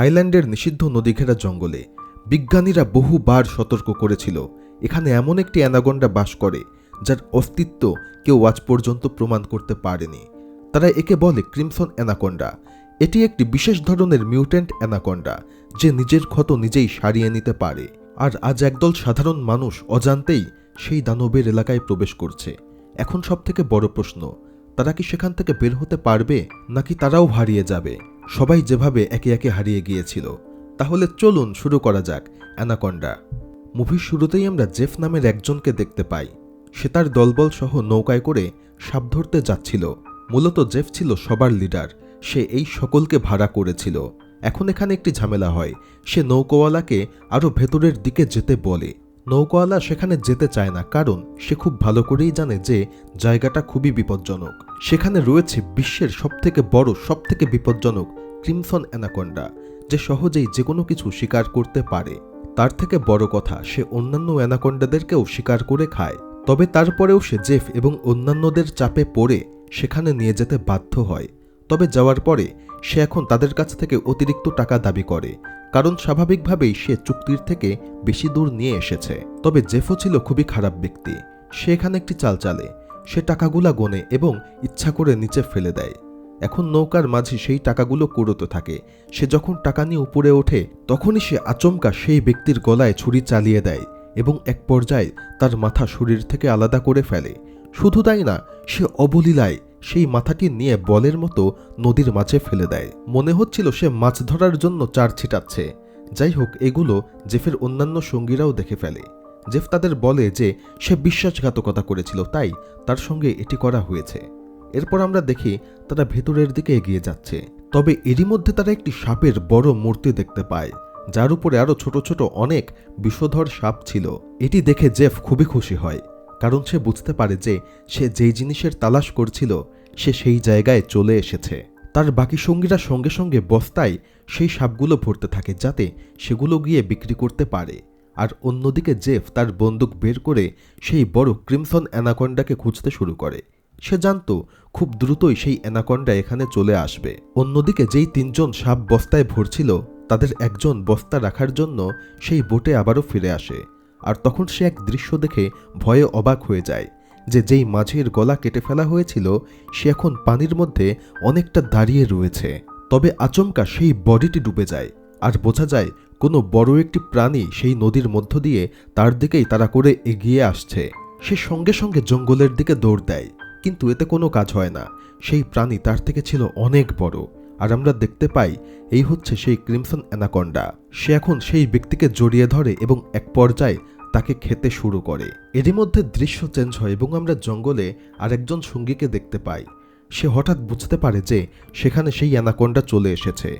থাইল্যান্ডের নিষিদ্ধ নদীঘেরা জঙ্গলে বিজ্ঞানীরা বহুবার সতর্ক করেছিল, এখানে এমন একটি অ্যানাগন্ডা বাস করে, যার অস্তিত্ব কেউ আজ পর্যন্ত প্রমাণ করতে পারেনি। তারা একে বলে ক্রিমসন অ্যানাকন্ডা। এটি একটি বিশেষ ধরনের মিউট্যান্ট অ্যানাকন্ডা, যে নিজের ক্ষত নিজেই সারিয়ে নিতে পারে। আর আজ একদল সাধারণ মানুষ অজান্তেই সেই দানবের এলাকায় প্রবেশ করছে। এখন সবথেকে বড় প্রশ্ন তারা কি সেখান থেকে বের হতে পারবে, নাকি তারাও হারিয়ে যাবে? সবাই যেভাবে একে একে হারিয়ে গিয়েছিল। তাহলে চলুন শুরু করা যাক, অ্যানাকন্ডা। মুভির শুরুতেই আমরা জেফ নামের একজনকে দেখতে পাই। সে তার দলবল সহ নৌকায় করে সাপ ধরতে যাচ্ছিল। মূলত জেফ ছিল সবার লিডার। সে এই সকলকে ভাড়া করেছিল। এখন এখানে একটি ঝামেলা হয়। সে নৌকোয়ালাকে আরও ভেতরের দিকে যেতে বলে। নৌকোয়ালা সেখানে যেতে চায় না, কারণ সে খুব ভালো করেই জানে যে জায়গাটা খুবই বিপজ্জনক। সেখানে রয়েছে বিশ্বের সবথেকে বড়, সবথেকে বিপজ্জনক ক্রিমসন অ্যানাকন্ডা, যে সহজেই যে কোনো কিছু শিকার করতে পারে। তার থেকে বড় কথা, সে অন্যান্য অ্যানাকন্ডাদেরকেও শিকার করে খায়। তবে তারপরেও সে জেফ এবং অন্যান্যদের চাপে পড়ে সেখানে নিয়ে যেতে বাধ্য হয়। তবে যাওয়ার পরে সে এখন তাদের কাছ থেকে অতিরিক্ত টাকা দাবি করে। কারণ স্বাভাবিকভাবেই সে চুক্তির থেকে বেশি দূর নিয়ে এসেছে। তবে জেফো ছিল খুবই খারাপ ব্যক্তি। সে এখানে একটি চাল চালে। সে টাকাগুলা গোনে এবং ইচ্ছা করে নিচে ফেলে দেয়। এখন নৌকার মাঝে সেই টাকাগুলো কুড়োতে থাকে। সে যখন টাকা নিয়ে উপরে ওঠে, তখনই সে আচমকা সেই ব্যক্তির গলায় ছুরি চালিয়ে দেয় এবং এক পর্যায়ে তার মাথা শরীর থেকে আলাদা করে ফেলে। শুধু তাই না, সে অবলীলায় সেই মাথাটি নিয়ে বলের মতো নদীর মাঝে ফেলে দেয়। মনে হচ্ছিল সে মাছ ধরার জন্য চার ছিটাচ্ছে। যাই হোক, এগুলো জেফের অন্যান্য সঙ্গীরাও দেখে ফেলে। জেফ তাদের বলে যে সে বিশ্বাসঘাতকতা করেছিল, তাই তার সঙ্গে এটি করা হয়েছে। এরপর আমরা দেখি তারা ভেতরের দিকে এগিয়ে যাচ্ছে। তবে এরই মধ্যে তারা একটি সাপের বড় মূর্তি দেখতে পায়, যার উপরে আরও ছোট ছোট অনেক বিষধর সাপ ছিল। এটি দেখে জেফ খুবই খুশি হয়, কারণ সে বুঝতে পারে যে সে যেই জিনিসের তালাশ করছিল সে সেই জায়গায় চলে এসেছে। তার বাকি সঙ্গীরা সঙ্গে সঙ্গে বস্তায় সেই সাপগুলো ভরতে থাকে যাতে সেগুলো গিয়ে বিক্রি করতে পারে। আর অন্যদিকে জেফ তার বন্দুক বের করে সেই বড় ক্রিমসন অ্যানাকন্ডাকে খুঁজতে শুরু করে। সে জানত খুব দ্রুতই সেই অ্যানাকন্ডা এখানে চলে আসবে। অন্যদিকে যেই তিনজন সাপ বস্তায় ভরছিল, তাদের একজন বস্তা রাখার জন্য সেই বোটে আবারও ফিরে আসে। আর তখন সে এক দৃশ্য দেখে ভয়ে অবাক হয়ে যায়। যে যেই মাঝের গলা কেটে ফেলা হয়েছিল, সে এখন পানির মধ্যে অনেকটা দাঁড়িয়ে রয়েছে। তবে আচমকা সেই বডিটি ডুবে যায়। আর বোঝা যায়, কোনো বড় একটি প্রাণী সেই নদীর মধ্য দিয়ে তার দিকেই তারা করে এগিয়ে আসছে। সে সঙ্গে সঙ্গে জঙ্গলের দিকে দৌড় দেয়। কিন্তু এতে কোনো কাজ হয় না। সেই প্রাণী তার থেকে ছিল অনেক বড়। আর আমরা দেখতে পাই, এই হচ্ছে সেই ক্রিমসন অ্যানাকন্ডা। সে এখন সেই ব্যক্তিকে জড়িয়ে ধরে এবং এক পর্যায়ে তাকে খেতে শুরু করে। এরই মধ্যে দৃশ্য চেঞ্জ হয় এবং আমরা জঙ্গলে আরেকজন সঙ্গীকে দেখতে পাই। সে হঠাৎ বুঝতে পারে যে সেখানে সেই অ্যানাকন্ডা চলে এসেছে।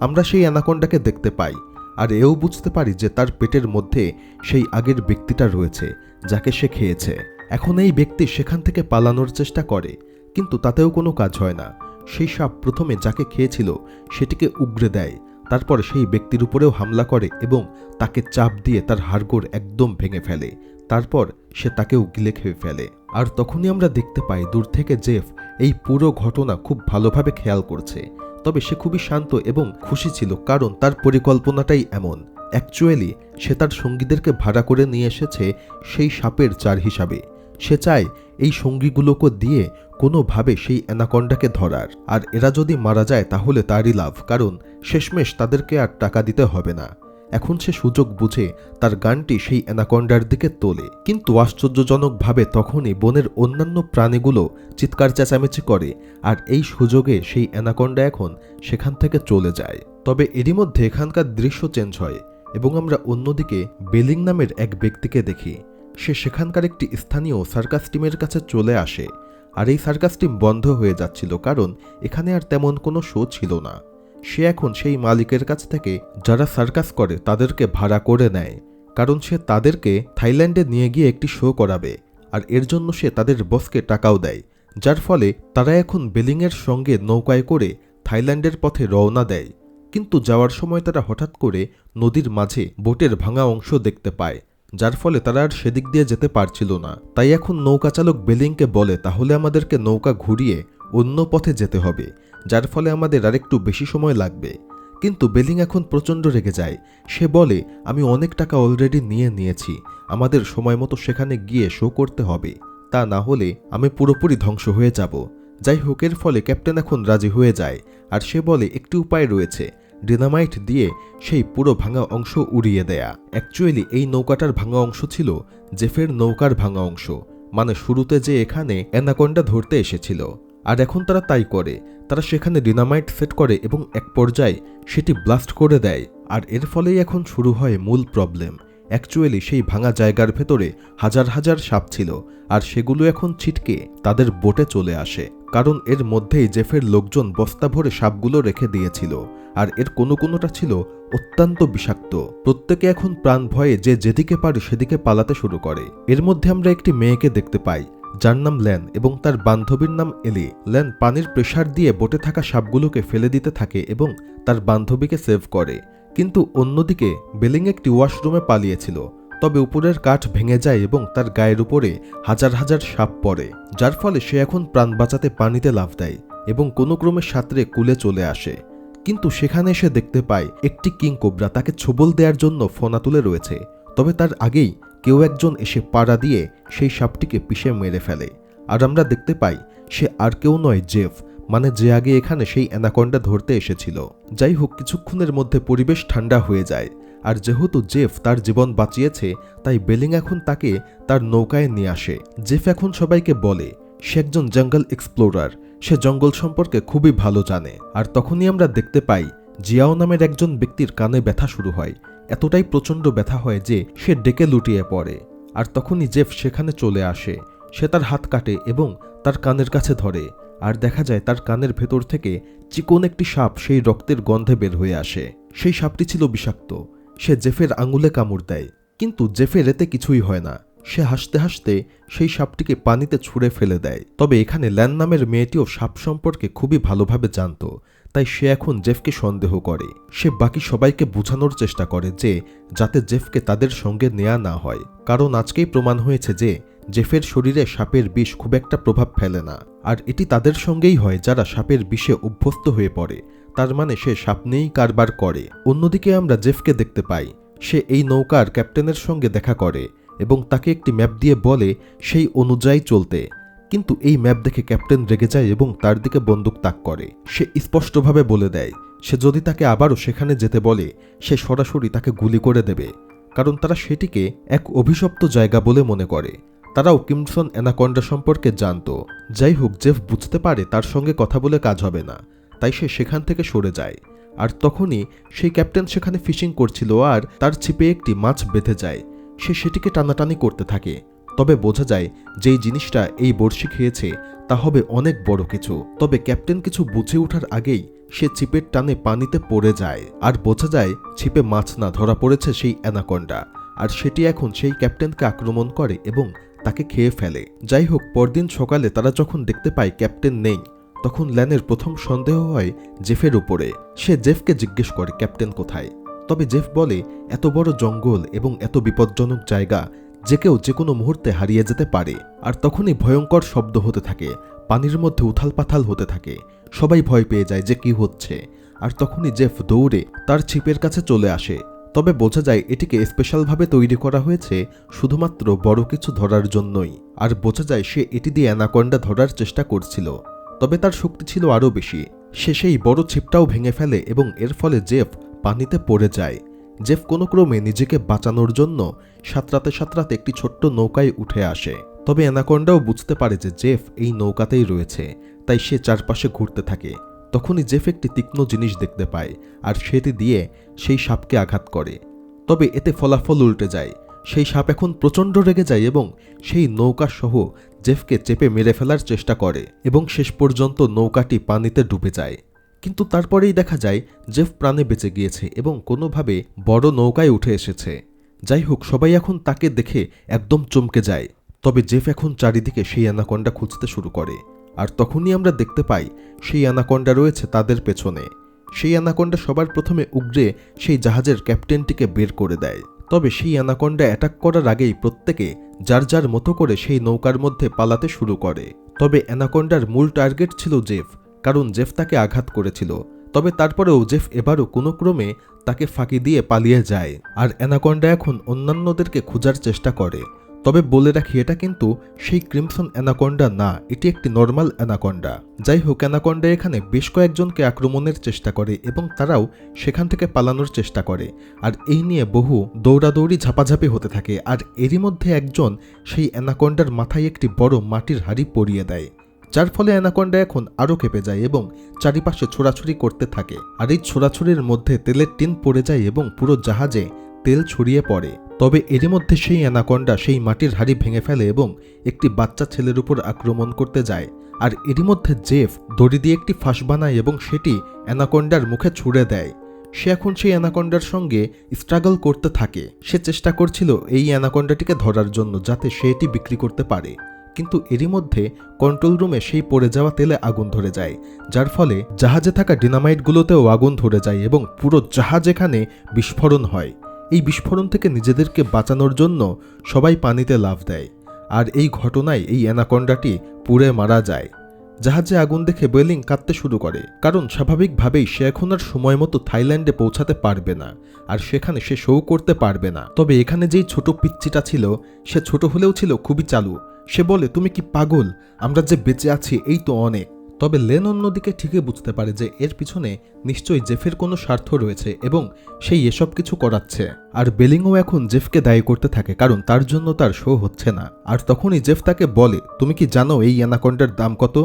আমরা সেই অ্যানাকন্ডাকে দেখতে পাই, আর এও বুঝতে পারি যে তার পেটের মধ্যে সেই আগের ব্যক্তিটা রয়েছে, যাকে সে খেয়েছে। এখন এই ব্যক্তি সেখান থেকে পালানোর চেষ্টা করে, কিন্তু তাতেও কোনো কাজ হয় না। সেই সাপ প্রথমে যাকে খেয়েছিল, সেটিকে উগড়ে দেয় তারপর সেই ব্যক্তির উপরেও হামলা করে এবং তাকে চাপ দিয়ে তার হাড়গোড় একদম ভেঙে ফেলে। তারপর সে তাকেও গিলে খেয়ে ফেলে। আর তখনই আমরা দেখতে পাই দূর থেকে জেফ এই পুরো ঘটনা খুব ভালোভাবে খেয়াল করছে। তবে সে খুবই শান্ত এবং খুশি ছিল কারণ তার পরিকল্পনাটাই এমন। অ্যাকচুয়ালি সে তার সঙ্গীদেরকে ভাড়া করে নিয়ে এসেছে সেই সাপের চার হিসাবে। সে চায় এই সঙ্গীগুলোকে দিয়ে কোনোভাবে সেই অ্যানাকন্ডাকে ধরার। আর এরা যদি মারা যায় তাহলে তারই লাভ, কারণ শেষমেশ তাদেরকে আর টাকা দিতে হবে না। এখন সে সুযোগ বুঝে তার গানটি সেই অ্যানাকন্ডার দিকে তোলে। কিন্তু আশ্চর্যজনকভাবে তখনই বনের অন্যান্য প্রাণীগুলো চিৎকার চেঁচামেচি করে, আর এই সুযোগে সেই অ্যানাকন্ডা এখন সেখান থেকে চলে যায়। তবে এরই মধ্যে এখানকার দৃশ্য চেঞ্জ হয়, এবং আমরা অন্যদিকে বেলিং নামের এক ব্যক্তিকে দেখি। সে সেখানকার একটি স্থানীয় সার্কাস টিমের কাছে চলে আসে আর এই সার্কাস টিম বন্ধ হয়ে যাচ্ছিল কারণ এখানে আর তেমন কোনো শো ছিল না। সে এখন সেই মালিকের কাছ থেকে যারা সার্কাস করে তাদেরকে ভাড়া করে নেয়, কারণ সে তাদেরকে থাইল্যান্ডে নিয়ে গিয়ে একটি শো করাবে, আর এর জন্য সে তাদের বসকে টাকাও দেয়, যার ফলে তারা এখন বেলিংয়ের সঙ্গে নৌকায় করে থাইল্যান্ডের পথে রওনা দেয়। কিন্তু যাওয়ার সময় তারা হঠাৎ করে নদীর মাঝে বোটের ভাঙা অংশ দেখতে পায় যার ফলে তারা আর সেদিক দিয়ে যেতে পারছিল না। তাই এখন নৌকা চালক বেলিংকে বলে, তাহলে আমাদেরকে নৌকা ঘুরিয়ে অন্য পথে যেতে হবে, যার ফলে আমাদের আরেকটু বেশি সময় লাগবে। কিন্তু বেলিং এখন প্রচণ্ড রেগে যায়। সে বলে, আমি অনেক টাকা অলরেডি নিয়ে নিয়েছি, আমাদের সময় মতো সেখানে গিয়ে শো করতে হবে। তা না হলে আমি পুরোপুরি ধ্বংস হয়ে যাব। যাই হোক, এর ফলে ক্যাপ্টেন এখন রাজি হয়ে যায়। আর সে বলে, একটি উপায় রয়েছে ডিনামাইট দিয়ে সেই পুরো ভাঙা অংশ উড়িয়ে দেয়া। অ্যাকচুয়ালি এই নৌকাটার ভাঙা অংশ ছিল জেফের নৌকার ভাঙা অংশ মানে শুরুতে যে এখানে অ্যানাকন্ডা ধরতে এসেছিল। আর এখন তারা তাই করে, তারা সেখানে ডিনামাইট সেট করে এবং এক পর্যায়ে সেটি ব্লাস্ট করে দেয়। আর এর ফলেই এখন শুরু হয় মূল প্রবলেম। অ্যাকচুয়ালি সেই ভাঙা জায়গার ভেতরে হাজার হাজার সাপ ছিল, আর সেগুলো এখন ছিটকে তাদের বোটে চলে আসে। কারণ এর মধ্যেই জেফের লোকজন বস্তা ভরে সাপগুলো রেখে দিয়েছিল। আর এর কোনো কোনোটা ছিল অত্যন্ত বিষাক্ত। প্রত্যেকে এখন প্রাণ ভয়ে যে যেদিকে পারে সেদিকে পালাতে শুরু করে। এর মধ্যে আমরা একটি মেয়েকে দেখতে পাই, যার নাম ল্যান এবং তার বান্ধবীর নাম এলি। ল্যান পানির প্রেসার দিয়ে বোটে থাকা সাপগুলোকে ফেলে দিতে থাকে এবং তার বান্ধবীকে সেভ করে। কিন্তু অন্যদিকে বেলিং একটি ওয়াশরুমে পালিয়েছিল, তবে উপরের কাঠ ভেঙে যায় এবং তার গায়ের উপরে হাজার হাজার সাপ পড়ে, যার ফলে সে এখন প্রাণ বাঁচাতে পানিতে লাফ দেয় এবং কোনো ক্রমে সাঁতরে কুলে চলে আসে। কিন্তু সেখানে এসে দেখতে পায়, একটি কিং কোবরা তাকে ছবল দেওয়ার জন্য ফোনা তুলে রয়েছে। তবে তার আগেই কেউ একজন এসে পাড়া দিয়ে সেই সাপটিকে পিষে মেরে ফেলে। আর আমরা দেখতে পাই, সে আর কেউ নয়, জেফ। মানে যে আগে এখানে সেই অ্যানাকন্ডা ধরতে এসেছিল। যাই হোক, কিছুক্ষণের মধ্যে পরিবেশ ঠান্ডা হয়ে যায়। আর যেহেতু জেফ তার জীবন বাঁচিয়েছে, তাই বেলিং এখন তাকে তার নৌকায় নিয়ে আসে। জেফ এখন সবাইকে বলে, সে একজন জঙ্গল এক্সপ্লোরার। সে জঙ্গল সম্পর্কে খুবই ভালো জানে। আর তখনই আমরা দেখতে পাই, জিয়াও নামের একজন ব্যক্তির কানে ব্যথা শুরু হয়। এতটাই প্রচণ্ড ব্যথা হয় যে সে ডেকে লুটিয়ে পড়ে। আর তখনই জেফ সেখানে চলে আসে। সে তার হাত কাটে এবং তার কানের কাছে ধরে। আর দেখা যায় তার কানের ভেতর থেকে চিকন একটি সাপ সেই রক্তের গন্ধে বের হয়ে আসে। সেই সাপটি ছিল বিষাক্ত। সে জেফের আঙুলে কামড় দেয়। কিন্তু জেফের এতে কিছুই হয় না। সে হাসতে হাসতে সেই সাপটিকে পানিতে ছুঁড়ে ফেলে দেয়। তবে এখানে ল্যান নামের মেয়েটিও সাপ সম্পর্কে খুবই ভালোভাবে জানত, তাই সে এখন জেফকে সন্দেহ করে। সে বাকি সবাইকে বোঝানোর চেষ্টা করে যে, যাতে জেফকে তাদের সঙ্গে নেয়া না হয়। কারণ আজকেই প্রমাণ হয়েছে যে, জেফের শরীরে সাপের বিষ খুব একটা প্রভাব ফেলে না। আর এটি তাদের সঙ্গেই হয় যারা সাপের বিষে অভ্যস্ত হয়ে পড়ে। তার মানে সে সাপ নিয়েই কারবার করে। অন্যদিকে আমরা জেফকে দেখতে পাই। সে এই নৌকার ক্যাপ্টেনের সঙ্গে দেখা করে। এবং তাকে একটি ম্যাপ দিয়ে বলে সেই অনুযায়ী চলতে। কিন্তু এই ম্যাপ দেখে ক্যাপ্টেন রেগে যায় এবং তার দিকে বন্দুক তাক করে। সে স্পষ্টভাবে বলে দেয়, সে যদি তাকে আবারও সেখানে যেতে বলে, সে সরাসরি তাকে গুলি করে দেবে। কারণ তারা সেটিকে এক অভিশপ্ত জায়গা বলে মনে করে। তারাও কিমসন অ্যানাকন্ডা সম্পর্কে জানত। যাই হোক, জেফ বুঝতে পারে তার সঙ্গে কথা বলে কাজ হবে না। তাই সে সেখান থেকে সরে যায়। আর তখনই সেই ক্যাপ্টেন সেখানে ফিশিং করছিল আর তার ছিপে একটি মাছ বেঁধে যায়। সে সেটিকে টানাটানি করতে থাকে। তবে বোঝা যায়, যেই জিনিসটা এই বড়শি খেয়েছে, তা হবে অনেক বড় কিছু। তবে ক্যাপ্টেন কিছু বুঝে ওঠার আগেই সে ছিপের টানে পানিতে পড়ে যায়। আর বোঝা যায়, ছিপে মাছ না ধরা পড়েছে সেই অ্যানাকন্ডা। আর সেটি এখন সেই ক্যাপ্টেনকে আক্রমণ করে এবং তাকে খেয়ে ফেলে। যাই হোক, পরদিন সকালে তারা যখন দেখতে পায় ক্যাপ্টেন নেই, তখন ল্যানের প্রথম সন্দেহ হয় জেফের উপরে। সে জেফকে জিজ্ঞেস করে, ক্যাপ্টেন কোথায়? তবে জেফ বলে, এত বড় জঙ্গল এবং এত বিপজ্জনক জায়গা, যে কেউ যে কোনো মুহূর্তে হারিয়ে যেতে পারে। আর তখনই ভয়ঙ্কর শব্দ হতে থাকে, পানির মধ্যে উথাল পাথাল হতে থাকে। সবাই ভয় পেয়ে যায় যে কি হচ্ছে। আর তখনই জেফ দৌড়ে তার ছিপের কাছে চলে আসে। তবে বোঝা যায় এটিকে স্পেশালভাবে তৈরি করা হয়েছে শুধুমাত্র বড় কিছু ধরার জন্যই। আর বোঝা যায় সে এটি দিয়ে অ্যানাকন্ডা ধরার চেষ্টা করছিল। তবে তার শক্তি ছিল আরও বেশি। সে সেই বড় ছিপটাও ভেঙে ফেলে এবং এর ফলে জেফ পানিতে পড়ে যায়। জেফ কোনো ক্রমে নিজেকে বাঁচানোর জন্য সাঁতরাতে সাঁতরাতে একটি ছোট্ট নৌকায় উঠে আসে। তবে অ্যানাকন্ডাও বুঝতে পারে যে জেফ এই নৌকাতেই রয়েছে, তাই সে চারপাশে ঘুরতে থাকে। তখনই জেফ একটি তীক্ষ্ণ জিনিস দেখতে পায় আর সেটি দিয়ে সেই সাপকে আঘাত করে। তবে এতে ফলাফল উল্টে যায়। সেই সাপ এখন প্রচণ্ড রেগে যায় এবং সেই নৌকা সহ জেফকে চেপে মেরে ফেলার চেষ্টা করে এবং শেষ পর্যন্ত নৌকাটি পানিতে ডুবে যায়। কিন্তু তারপরেই দেখা যায়, জেফ প্রাণে বেঁচে গিয়েছে এবং কোনোভাবে বড় নৌকায় উঠে এসেছে। যাই হোক সবাই এখন তাকে দেখে একদম চমকে যায়। তবে জেফ এখন চারিদিকে সেই অ্যানাকন্ডা খুঁজতে শুরু করে। আর তখনই আমরা দেখতে পাই, সেই অ্যানাকন্ডা রয়েছে তাদের পেছনে। সেই অ্যানাকন্ডা সবার প্রথমে উগড়ে সেই জাহাজের ক্যাপ্টেনটিকে বের করে দেয়। তবে সেই অ্যানাকন্ডা অ্যাটাক করার আগেই প্রত্যেকে যার যার মতো করে সেই নৌকার মধ্যে পালাতে শুরু করে। তবে অ্যানাকন্ডার মূল টার্গেট ছিল জেফ। কারণ জেফ তাকে আঘাত করেছিল। তবে তারপরেও জেফ এবারও কোনো ক্রমে তাকে ফাঁকি দিয়ে পালিয়ে যায়। আর অ্যানাকন্ডা এখন অন্যান্যদেরকে খোঁজার চেষ্টা করে। তবে বলে রাখি, এটা কিন্তু সেই ক্রিমসন অ্যানাকন্ডা না, এটি একটি নর্মাল অ্যানাকন্ডা। যাই হোক, অ্যানাকন্ডা এখানে বেশ কয়েকজনকে আক্রমণের চেষ্টা করে এবং তারাও সেখান থেকে পালানোর চেষ্টা করে। আর এই নিয়ে বহু দৌড়াদৌড়ি ঝাপাঝাপি হতে থাকে। আর এরই মধ্যে একজন সেই অ্যানাকন্ডার মাথায় একটি বড় মাটির হাড়ি পরিয়ে দেয়। যার ফলে অ্যানাকন্ডা এখন আরও কেঁপে যায় এবং চারিপাশে ছোড়াছুড়ি করতে থাকে। আর এই ছোড়াছুড়ির মধ্যে তেলের টিন পড়ে যায় এবং পুরো জাহাজে তেল ছড়িয়ে পড়ে। তবে এরই মধ্যে সেই অ্যানাকন্ডা সেই মাটির হাড়ি ভেঙে ফেলে এবং একটি বাচ্চা ছেলের উপর আক্রমণ করতে যায়। আর এরই মধ্যে জেফ দড়ি দিয়ে একটি ফাঁস বানায় এবং সেটি অ্যানাকন্ডার মুখে ছুড়ে দেয়। সে এখন সেই অ্যানাকন্ডার সঙ্গে স্ট্রাগল করতে থাকে। সে চেষ্টা করছিল এই অ্যানাকন্ডাটিকে ধরার জন্য যাতে সে এটি বিক্রি করতে পারে। কিন্তু এরই মধ্যে কন্ট্রোল রুমে সেই পড়ে যাওয়া তেলে আগুন ধরে যায়, যার ফলে জাহাজে থাকা ডিনামাইটগুলোতেও আগুন ধরে যায় এবং পুরো জাহাজ এখানে বিস্ফোরণ হয়। এই বিস্ফোরণ থেকে নিজেদেরকে বাঁচানোর জন্য সবাই পানিতে লাফ দেয়। আর এই ঘটনায় এই অ্যানাকন্ডাটি পুড়ে মারা যায়। জাহাজে আগুন দেখে বেলিং কাঁদতে শুরু করে, কারণ স্বাভাবিকভাবেই সে এখন আর সময় মতো থাইল্যান্ডে পৌঁছাতে পারবে না, আর সেখানে সে শো করতে পারবে না। তবে এখানে যেই ছোট পিচ্চিটা ছিল, সে ছোট হলেও ছিল খুবই চালু সে বলে, তুমি কি পাগল? আমরা যে বেঁচে আছি, এই তো অনেক। তবে লেন অন্যদিকে ঠিকই বুঝতে পারে যে এর পিছনে নিশ্চয়ই জেফের কোনো স্বার্থ রয়েছে এবং সেই এসব কিছু করাচ্ছে। আর বেলিংও এখন জেফকে দায়ী করতে থাকে, কারণ তার জন্য তার শো হচ্ছে না। আর তখনই জেফ তাকে বলে, তুমি কি জানো এই অ্যানাকন্ডার দাম কত?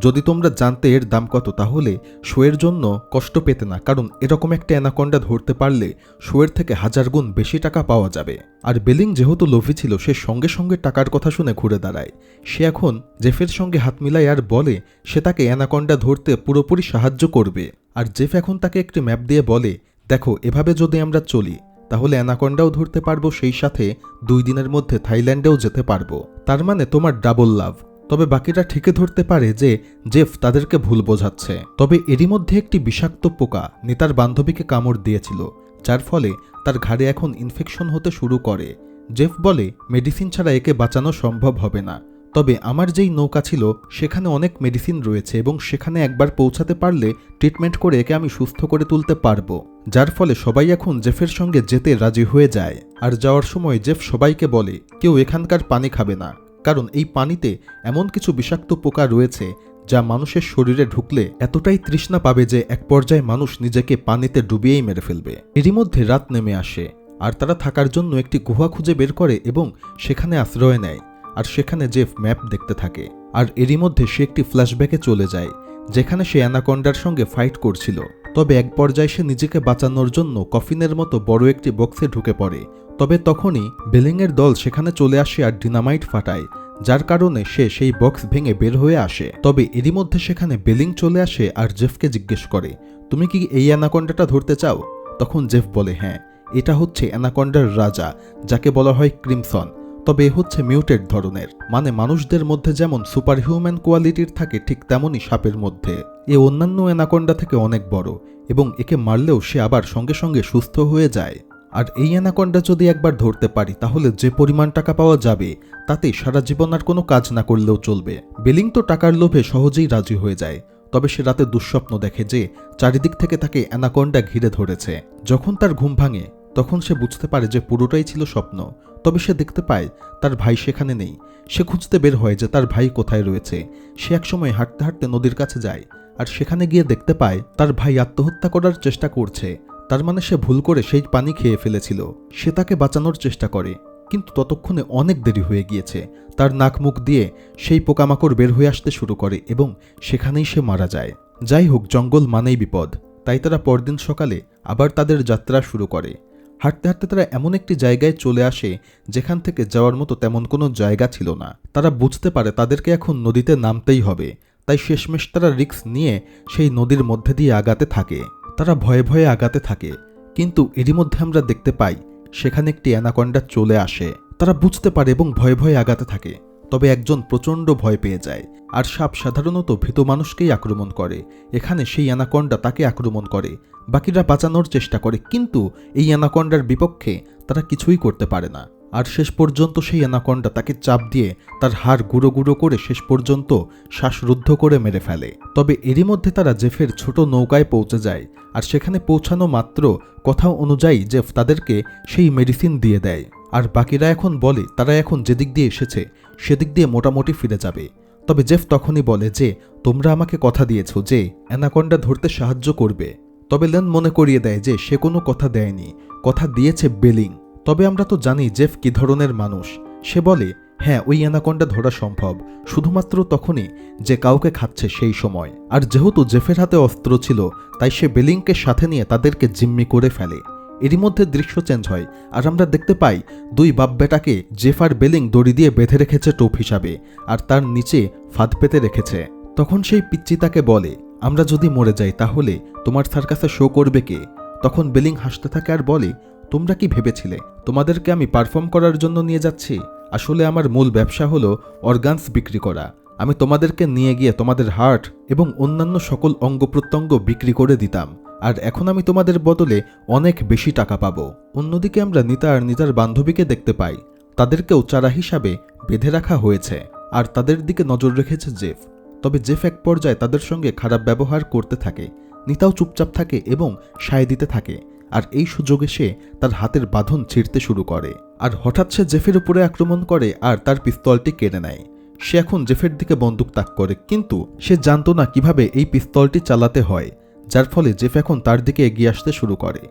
যদি তোমরা জানতে এর দাম কত, তাহলে শোয়ের জন্য কষ্ট পেতে না, কারণ এরকম একটা অ্যানাকন্ডা ধরতে পারলে শোয়ের থেকে হাজার গুণ বেশি টাকা পাওয়া যাবে। আর বেলিং যেহেতু লোভী ছিল, সে সঙ্গে সঙ্গে টাকার কথা শুনে ঘুরে দাঁড়ায়। সে এখন জেফের সঙ্গে হাত মিলায় আর বলে, সে তাকে অ্যানাকন্ডা ধরতে পুরোপুরি সাহায্য করবে। আর জেফ এখন তাকে একটি ম্যাপ দিয়ে বলে, দেখো, এভাবে যদি আমরা চলি, তাহলে অ্যানাকন্ডাও ধরতে পারব, সেই সাথে দুই দিনের মধ্যে থাইল্যান্ডেও যেতে পারব। তার মানে তোমার ডাবল লাভ। তবে বাকিরা ঠিকই ধরতে পারে যে জেফ তাদেরকে ভুল বোঝাচ্ছে। তবে এরই মধ্যে একটি বিষাক্ত পোকা নেতার বান্ধবীকে কামড় দিয়েছিল, যার ফলে তার ঘাড়ে এখন ইনফেকশন হতে শুরু করে। জেফ বলে, মেডিসিন ছাড়া একে বাঁচানো সম্ভব হবে না। তবে আমার যেই নৌকা ছিল, সেখানে অনেক মেডিসিন রয়েছে এবং সেখানে একবার পৌঁছাতে পারলে ট্রিটমেন্ট করে একে আমি সুস্থ করে তুলতে পারব। যার ফলে সবাই এখন জেফের সঙ্গে যেতে রাজি হয়ে যায়। আর যাওয়ার সময় জেফ সবাইকে বলে, কেউ এখানকার পানি খাবে না। কারণ এই পানিতে এমন কিছু বিষাক্ত পোকা রয়েছে যা মানুষের শরীরে ঢুকলে এতটাই তৃষ্ণা পাবে যে এক পর্যায়ে মানুষ নিজেকে পানিতে ডুবিয়েই মেরে ফেলবে। এরই মধ্যে রাত নেমে আসে, আর তারা থাকার জন্য একটি গুহা খুঁজে বের করে এবং সেখানে আশ্রয় নেয়, আর সেখানে জেফ ম্যাপ দেখতে থাকে। আর এরই মধ্যে সে একটি ফ্ল্যাশব্যাকে চলে যায়, যেখানে সে অ্যানাকন্ডার সঙ্গে ফাইট করছিল। তবে এক পর্যায়ে সে নিজেকে বাঁচানোর জন্য কফিনের মতো বড় একটি বক্সে ঢুকে পড়ে তবে তখনই বেলিংয়ের দল সেখানে চলে আসে আর ডিনামাইট ফাটায়, যার কারণে সে সেই বক্স ভেঙে বের হয়ে আসে। তবে এরই মধ্যে সেখানে বেলিং চলে আসে আর জেফকে জিজ্ঞেস করে, তুমি কি এই অ্যানাকন্ডাটা ধরতে চাও? তখন জেফ বলে হ্যাঁ এটা হচ্ছে অ্যানাকন্ডার রাজা, যাকে বলা হয় ক্রিমসন, তবে এ হচ্ছে মিউটেড ধরনের মানে মানুষদের মধ্যে যেমন সুপার হিউম্যান কোয়ালিটির থাকে ঠিক তেমনই সাপের মধ্যে। এ অন্যান্য অ্যানাকন্ডা থেকে অনেক বড় এবং একে মারলেও সে আবার সঙ্গে সঙ্গে সুস্থ হয়ে যায়। আর এই অ্যানাকন্ডা যদি একবার ধরতে পারি, তাহলে যে পরিমাণ টাকা পাওয়া যাবে, তাতে সারা জীবন আর কোনো কাজ না করলেও চলবে। বেলিং তো টাকার লোভে সহজেই রাজি হয়ে যায়, তবে সে রাতে দুঃস্বপ্ন দেখে যে চারিদিক থেকে তাকে অ্যানাকন্ডা ঘিরে ধরেছে। যখন তার ঘুম ভাঙে, তখন সে বুঝতে পারে যে পুরোটাই ছিল স্বপ্ন। তবে সে দেখতে পায়, তার ভাই সেখানে নেই। সে খুঁজতে বের হয় যে তার ভাই কোথায় রয়েছে। সে একসময় হাঁটতে হাঁটতে নদীর কাছে যায়, আর সেখানে গিয়ে দেখতে পায়, তার ভাই আত্মহত্যা করার চেষ্টা করছে। তার মানে সে ভুল করে সেই পানি খেয়ে ফেলেছিল। সে তাকে বাঁচানোর চেষ্টা করে, কিন্তু ততক্ষণে অনেক দেরি হয়ে গিয়েছে। তার নাক মুখ দিয়ে সেই পোকামাকড় বের হয়ে আসতে শুরু করে এবং সেখানেই সে মারা যায়। যাই হোক, জঙ্গল মানেই বিপদ। তাই তারা পরদিন সকালে আবার তাদের যাত্রা শুরু করে। হাঁটতে হাঁটতে তারা এমন একটি জায়গায় চলে আসে, যেখান থেকে যাওয়ার মতো তেমন কোনো জায়গা ছিল না। তারা বুঝতে পারে তাদেরকে এখন নদীতে নামতেই হবে। তাই শেষমেশ তারা রিক্স নিয়ে সেই নদীর মধ্যে দিয়ে আগাতে থাকে। তারা ভয়ে ভয়ে আগাতে থাকে। কিন্তু এরই মধ্যে আমরা দেখতে পাই, সেখানে একটি অ্যানাকন্ডা চলে আসে। তারা বুঝতে পারে এবং ভয়ে ভয়ে আগাতে থাকে। তবে একজন প্রচণ্ড ভয় পেয়ে যায়। আর সাপ সাধারণত ভীত মানুষকেই আক্রমণ করে। এখানে সেই অ্যানাকন্ডা তাকে আক্রমণ করে। বাকিরা বাঁচানোর চেষ্টা করে। কিন্তু এই অ্যানাকন্ডার বিপক্ষে তারা কিছুই করতে পারে না। আর শেষ পর্যন্ত সেই অ্যানাকন্ডা তাকে চাপ দিয়ে তার হাড় গুঁড়ো গুঁড়ো করে শেষ পর্যন্ত শ্বাসরুদ্ধ করে মেরে ফেলে। তবে এরই মধ্যে তারা জেফের ছোট নৌকায় পৌঁছে যায় আর সেখানে পৌঁছানো মাত্র কথা অনুযায়ী জেফ তাদেরকে সেই মেডিসিন দিয়ে দেয়। আর বাকিরা এখন বলে, তারা এখন যেদিক দিয়ে এসেছে, সেদিক দিয়ে মোটামুটি ফিরে যাবে। তবে জেফ তখনই বলে যে, তোমরা আমাকে কথা দিয়েছ যে, অ্যানাকন্ডা ধরতে সাহায্য করবে। তবে লেন মনে করিয়ে দেয় যে, সে কোনো কথা দেয়নি। কথা দিয়েছে বেলিং। তবে আমরা তো জানি জেফ কি ধরনের মানুষ। সে বলে হ্যাঁ ওই অ্যানাকন্ডা ধরা সম্ভব। শুধুমাত্র তখনই যে কাউকে খাচ্ছে সেই সময়। আর যেহেতু জেফের হাতে অস্ত্র ছিল, তাই সে বেলিংকে সাথে নিয়ে তাদেরকে জিম্মি করে ফেলে। এরই মধ্যে দৃশ্য চেঞ্জ হয়, আর আমরা দেখতে পাই দুই বাপ বেটাকে জেফ আর বেলিং দড়ি দিয়ে বেঁধে রেখেছে টোপ হিসাবে, আর তার নিচে ফাঁদ পেতে রেখেছে। তখন সেই পিচ্চি তাকে বলে, আমরা যদি মরে যাই তাহলে তোমার সার্কাসে শো করবে কে? তখন বেলিং হাসতে থাকে আর বলে তোমরা কি ভেবেছিলে? তোমাদেরকে আমি পারফর্ম করার জন্য নিয়ে যাচ্ছি? আসলে আমার মূল ব্যবসা হলো অর্গানস বিক্রি করা। আমি তোমাদেরকে নিয়ে গিয়ে তোমাদের হার্ট এবং অন্যান্য সকল অঙ্গ প্রত্যঙ্গ বিক্রি করে দিতাম। আর এখন আমি তোমাদের বদলে অনেক বেশি টাকা পাবো। অন্যদিকে আমরা নিতা আর নিতার বান্ধবীকে দেখতে পাই। তাদেরকেও চারা হিসাবে বেঁধে রাখা হয়েছে। আর তাদের দিকে নজর রেখেছে জেফ। তবে জেফ এক পর্যায়ে তাদের সঙ্গে খারাপ ব্যবহার করতে থাকে। নিতাও চুপচাপ থাকে এবং সায় দিতে থাকে। আর এই সুযোগে সে তার হাতের বাঁধন ছিঁড়তে শুরু করে। আর হঠাৎ সে জেফের উপরে আক্রমণ করে আর তার পিস্তলটি কেড়ে নেয়। সে এখন জেফের দিকে বন্দুক তাক করে, কিন্তু সে জানতো না কীভাবে এই পিস্তলটি চালাতে হয়, যার ফলে জেফ এখন তার দিকে এগিয়ে আসতে শুরু করে।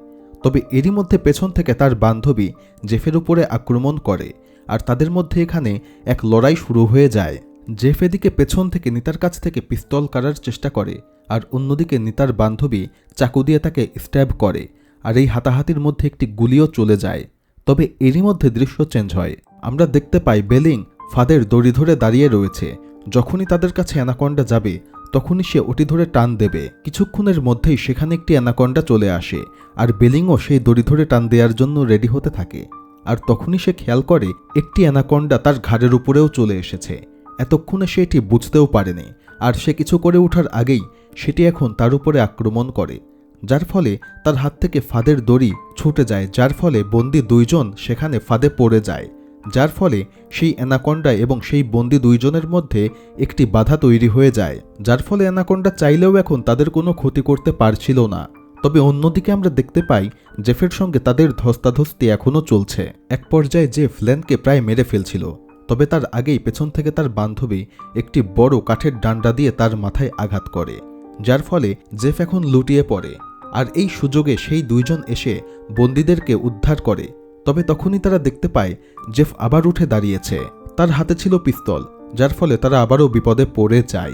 তবে এরই মধ্যে পেছন থেকে তার বান্ধবী জেফের উপরে আক্রমণ করে আর তাদের মধ্যে এখানে এক লড়াই শুরু হয়ে যায়। জেফ এদিকে পেছন থেকে নিতার কাছ থেকে পিস্তল কাড়ার চেষ্টা করে আর অন্যদিকে নিতার বান্ধবী চাকু দিয়ে তাকে স্ট্যাব করে আর এই হাতাহাতির মধ্যে একটি গুলিও চলে যায়। তবে এরই মধ্যে দৃশ্য চেঞ্জ হয়। আমরা দেখতে পাই বেলিং ফাদের দড়ি ধরে দাঁড়িয়ে রয়েছে। যখনই তাদের কাছে অ্যানাকন্ডা যাবে, তখনই সে ওটি ধরে টান দেবে। কিছুক্ষণের মধ্যেই সেখানে একটি অ্যানাকন্ডা চলে আসে আর বেলিংও সেই দড়ি ধরে টান দেওয়ার জন্য রেডি হতে থাকে। আর তখনই সে খেয়াল করে, একটি অ্যানাকন্ডা তার ঘাড়ের উপরেও চলে এসেছে। এতক্ষণে সে এটি বুঝতেও পারেনি। আর সে কিছু করে ওঠার আগেই সেটি এখন তার উপরে আক্রমণ করে। যার ফলে তার হাত থেকে ফাদের দড়ি ছুটে যায়, যার ফলে বন্দি দুইজন সেখানে ফাঁদে পড়ে যায়। যার ফলে সেই অ্যানাকন্ডা এবং সেই বন্দি দুইজনের মধ্যে একটি বাধা তৈরি হয়ে যায়। যার ফলে অ্যানাকন্ডা চাইলেও এখন তাদের কোনো ক্ষতি করতে পারছিল না। তবে অন্যদিকে আমরা দেখতে পাই, জেফের সঙ্গে তাদের ধস্তাধস্তি এখনও চলছে। এক পর্যায়ে জেফ লেনকে প্রায় মেরে ফেলছিল। তবে তার আগেই পেছন থেকে তার বান্ধবী একটি বড় কাঠের ডান্ডা দিয়ে তার মাথায় আঘাত করে। যার ফলে জেফ এখন লুটিয়ে পড়ে। আর এই সুযোগে সেই দুইজন এসে বন্দীদেরকে উদ্ধার করে। তবে তখনই তারা দেখতে পায় জেফ আবার উঠে দাঁড়িয়েছে। তার হাতে ছিল পিস্তল, যার ফলে তারা আবারও বিপদে পড়ে যায়।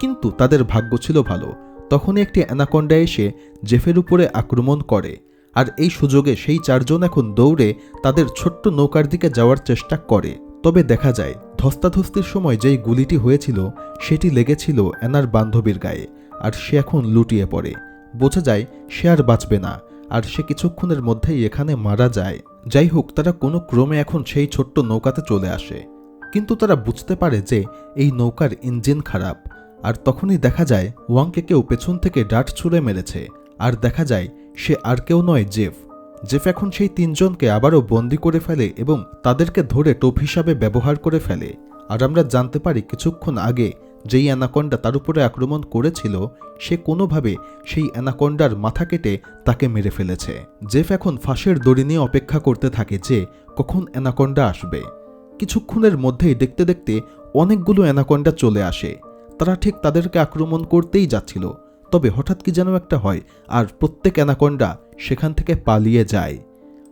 কিন্তু তাদের ভাগ্য ছিল ভালো। তখনই একটি অ্যানাকন্ডা এসে জেফের উপরে আক্রমণ করে। আর এই সুযোগে সেই চারজন এখন দৌড়ে তাদের ছোট্ট নৌকার দিকে যাওয়ার চেষ্টা করে। তবে দেখা যায়, ধস্তাধস্তির সময় যেই গুলিটি হয়েছিল, সেটি লেগেছিল অ্যানার বান্ধবীর গায়ে। আর সে এখন লুটিয়ে পড়ে। বোঝা যায় সে আর বাঁচবে না, আর সে কিছুক্ষণের মধ্যেই এখানে মারা যায়। যাই হোক, তারা কোনো ক্রমে এখন সেই ছোট্ট নৌকাতে চলে আসে। কিন্তু তারা বুঝতে পারে যে এই নৌকার ইঞ্জিন খারাপ। আর তখনই দেখা যায় ওয়াংকে কেউ পেছন থেকে ডাট ছুঁড়ে মেরেছে। আর দেখা যায় সে আর কেউ নয়, জেফ। জেফ এখন সেই তিনজনকে আবারও বন্দি করে ফেলে এবং তাদেরকে ধরে টোপ হিসাবে ব্যবহার করে ফেলে। আর আমরা জানতে পারি কিছুক্ষণ আগে যেই অ্যানাকন্ডা তার উপরে আক্রমণ করেছিল, সে কোনোভাবে সেই অ্যানাকন্ডার মাথা কেটে তাকে মেরে ফেলেছে। জেফ এখন ফাঁসের দড়ি নিয়ে অপেক্ষা করতে থাকে যে কখন অ্যানাকন্ডা আসবে। কিছুক্ষণের মধ্যেই দেখতে দেখতে অনেকগুলো অ্যানাকন্ডা চলে আসে। তারা ঠিক তাদেরকে আক্রমণ করতেই যাচ্ছিল, তবে হঠাৎ কি যেন একটা হয় আর প্রত্যেক অ্যানাকন্ডা সেখান থেকে পালিয়ে যায়।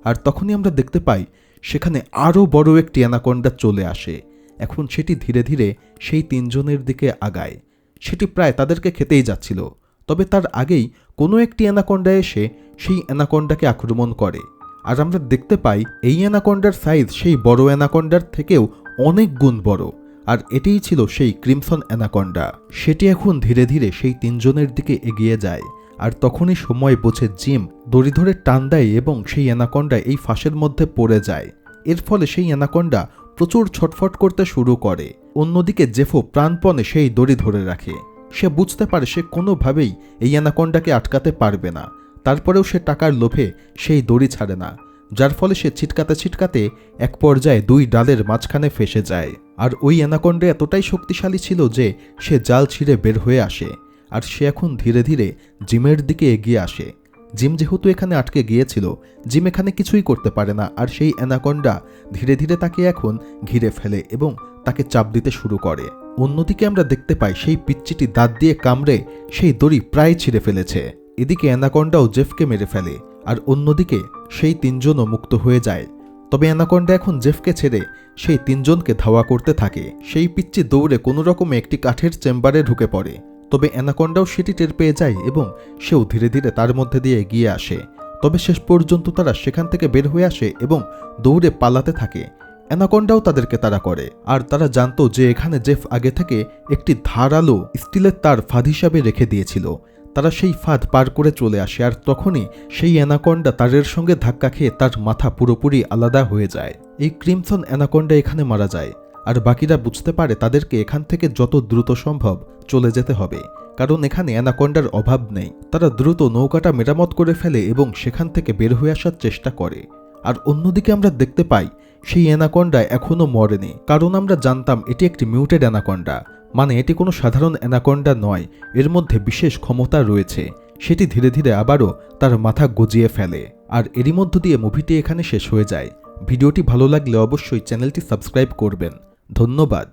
আর তখনই আমরা দেখতে পাই, সেখানে আরও বড় একটি অ্যানাকন্ডা চলে আসে। এখন সেটি ধীরে ধীরে সেই তিনজনের দিকে আগায়। সেটি প্রায় তাদেরকে খেতেই যাচ্ছিল। তবে তার আগেই কোনো একটি অ্যানাকন্ডা এসে সেই অ্যানাকন্ডাকে আক্রমণ করে। আর আমরা দেখতে পাই এই অ্যানাকন্ডার সাইজ সেই বড় অ্যানাকন্ডার থেকেও অনেক গুণ বড়। আর এটিই ছিল সেই ক্রিমসন অ্যানাকন্ডা। সেটি এখন ধীরে ধীরে সেই তিনজনের দিকে এগিয়ে যায়। আর তখনই সময় বোঝে জিম দড়ি ধরে টান দেয় এবং সেই অ্যানাকন্ডা এই ফাঁসের মধ্যে পড়ে যায়। এর ফলে সেই অ্যানাকন্ডা প্রচুর ছটফট করতে শুরু করে। অন্যদিকে জেফো প্রাণপণে সেই দড়ি ধরে রাখে। সে বুঝতে পারে সে কোনোভাবেই এই অ্যানাকন্ডাকে আটকাতে পারবে না। তারপরেও সে টাকার লোভে সেই দড়ি ছাড়ে না, যার ফলে সে ছিটকাতে ছিটকাতে এক পর্যায়ে দুই ডালের মাঝখানে ফেসে যায়। আর ওই অ্যানাকন্ডা এতটাই শক্তিশালী ছিল যে সে জাল ছিঁড়ে বের হয়ে আসে, আর সে এখন ধীরে ধীরে জিমের দিকে এগিয়ে আসে। জিম যেহেতু এখানে আটকে গিয়েছিল, জিম এখানে কিছুই করতে পারে না আর সেই অ্যানাকন্ডা ধীরে ধীরে তাকে এখন ঘিরে ফেলে এবং তাকে চাপ দিতে শুরু করে। অন্যদিকে আমরা দেখতে পাই সেই পিচ্চিটি দাঁত দিয়ে কামড়ে সেই দড়ি প্রায় ছিঁড়ে ফেলেছে। এদিকে অ্যানাকন্ডাও জেফকে মেরে ফেলে আর অন্যদিকে সেই তিনজনও মুক্ত হয়ে যায়। তবে অ্যানাকন্ডা এখন জেফকে ছেড়ে সেই তিনজনকে ধাওয়া করতে থাকে। সেই পিচ্চি দৌড়ে কোনো রকমে একটি কাঠের চেম্বারে ঢুকে পড়ে। তবে অ্যানাকন্ডাও সেটি টের পেয়ে যায় এবং সেও ধীরে ধীরে তার মধ্যে দিয়ে এগিয়ে আসে। তবে শেষ পর্যন্ত তারা সেখান থেকে বের হয়ে আসে এবং দৌড়ে পালাতে থাকে। অ্যানাকন্ডাও তাদেরকে তারা করে, আর তারা জানতো যে এখানে জেফ আগে থেকে একটি ধারালো স্টিলের তার ফাঁদ হিসাবে রেখে দিয়েছিল। তারা সেই ফাঁদ পার করে চলে আসে, আর তখনই সেই অ্যানাকন্ডা তারের সঙ্গে ধাক্কা খেয়ে তার মাথা পুরোপুরি আলাদা হয়ে যায়। এই ক্রিমসন অ্যানাকন্ডা এখানে মারা যায়। আর বাকিরা বুঝতে পারে তাদেরকে এখান থেকে যত দ্রুত সম্ভব চলে যেতে হবে। কারণ এখানে অ্যানাকন্ডার অভাব নেই। তারা দ্রুত নৌকাটা মেরামত করে ফেলে এবং সেখান থেকে বের হয়ে আসার চেষ্টা করে। আর অন্যদিকে আমরা দেখতে পাই, সেই অ্যানাকন্ডা এখনও মরেনি। কারণ আমরা জানতাম এটি একটি মিউটেড অ্যানাকন্ডা। মানে এটি কোনো সাধারণ অ্যানাকন্ডা নয়, এর মধ্যে বিশেষ ক্ষমতা রয়েছে। সেটি ধীরে ধীরে আবারও তার মাথা গজিয়ে ফেলে। আর এরই মধ্য দিয়ে মুভিটি এখানে শেষ হয়ে যায়। ভিডিওটি ভালো লাগলে অবশ্যই চ্যানেলটি সাবস্ক্রাইব করবেন। ধন্যবাদ।